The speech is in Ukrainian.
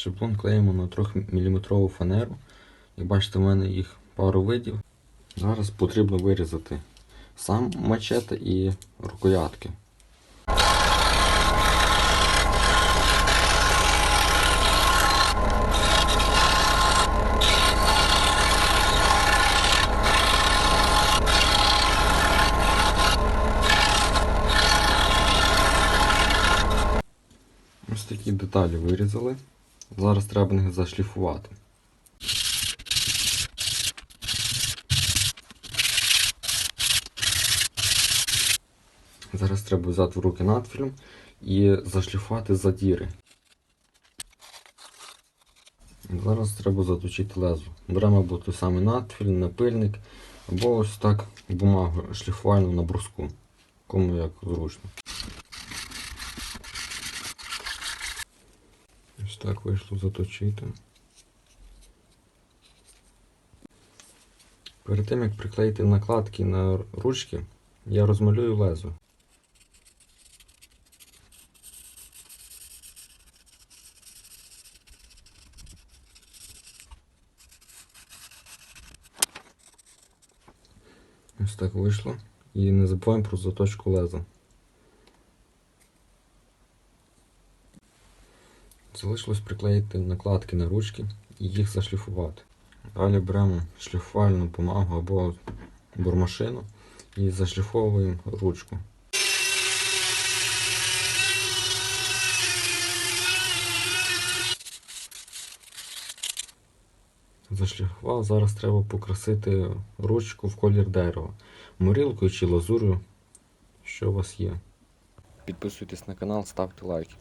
Шаблон клеїмо на 3-мм фанеру. Як бачите, в мене їх пару видів. Зараз потрібно вирізати сам мачете і рукоятки. Ось такі деталі вирізали. Зараз треба їх зашліфувати. Зараз треба взяти в руки надфільм і зашліфувати задіри. Зараз треба заточити лезо. Беремо або той самий надфіль, напильник, або ось так бумагу шліфувальну на бруску. Кому як зручно. Ось так вийшло заточити. Перед тим як приклеїти накладки на ручки, я розмалюю лезо. Ось так вийшло. І не забуваємо про заточку леза. Залишилось приклеїти накладки на ручки і їх зашліфувати. Далі беремо шліфувальну бумагу або бурмашину і зашліфовуємо ручку. Зашліфував, зараз треба покрасити ручку в колір дерева. Морілкою чи лазурю, що у вас є. Підписуйтесь на канал, ставте лайки.